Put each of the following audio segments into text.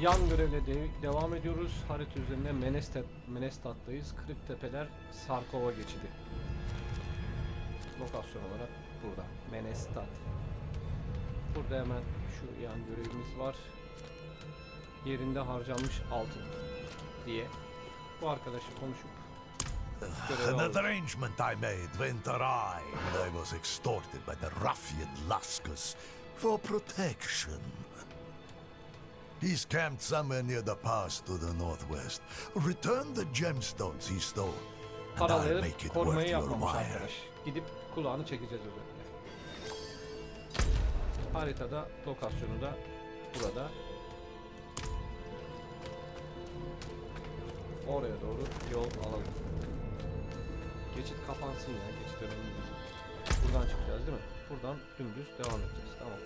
Yan görevle de- devam ediyoruz. Harita üzerinde Menestat, Menestat'tayız. Kırık Tepeler, Sarkova geçidi. Lokasyon olarak burada. Menestat. Burada hemen şu yan görevimiz var. Yerinde harcanmış altın diye. Bu arkadaşı konuşup An arrangement I made when I was extorted by the ruffian Laskus for protection. He's camped somewhere near the pass to the northwest. Return the gemstones he stole, and I'll Paraları make it korumayı worth your yapmamış while. arkadaş. Gidip kulağını çekeceğiz özellikle. Haritada lokasyonu da burada. Oraya doğru yol alalım. Geçit kapansın ya. Geçit önemli değil. Buradan çıkacağız değil mi? Buradan dümdüz devam edeceğiz. Tamam.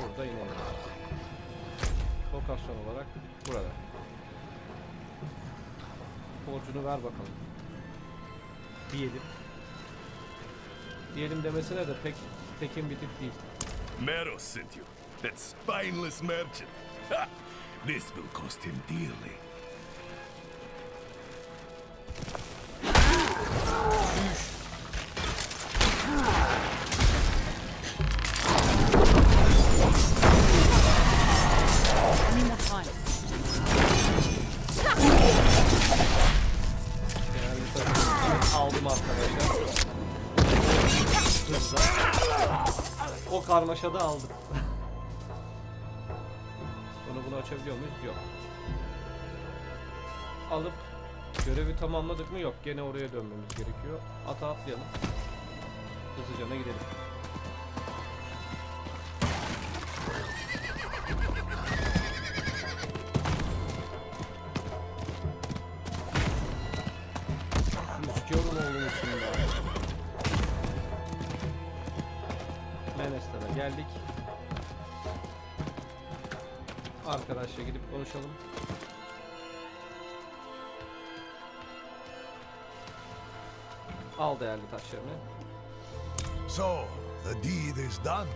Burada inelim. Lokasyon olarak burada. Borcunu ver bakalım. Diyelim. Diyelim demesine de pek tekin bir tip değil. Meros sent you. That spineless merchant. Ha! This will cost him dearly. Aldım arkadaşlar. Hızla. O karmaşada aldım. Sonra bunu açabiliyor muyuz? Yok. Alıp görevi tamamladık mı? Yok. Gene oraya dönmemiz gerekiyor. Ata atlayalım. Hızlıca gidelim. Menestar'a geldik. Arkadaşla gidip konuşalım. Al değerli taşlarını. So, the deed is done.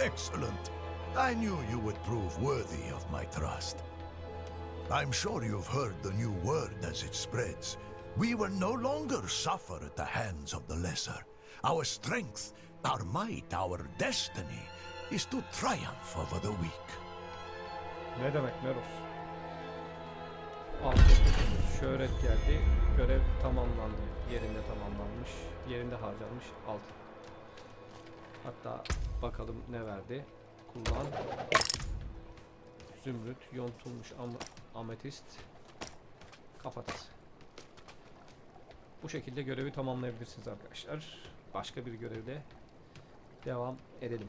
Excellent. I knew you would prove worthy of my trust. I'm sure you've heard the new word as it spreads. We will no longer suffer at the hands of the lesser. Our strength, our might, our destiny is to triumph over the weak. Ne demek Meros? Al. Şöhret geldi. Görev tamamlandı. Yerinde tamamlanmış. Yerinde harcanmış. Altın. Hatta bakalım ne verdi. Kullan. Zümrüt, yontulmuş am- ametist, kafatası. Bu şekilde görevi tamamlayabilirsiniz arkadaşlar. Başka bir görevde devam edelim.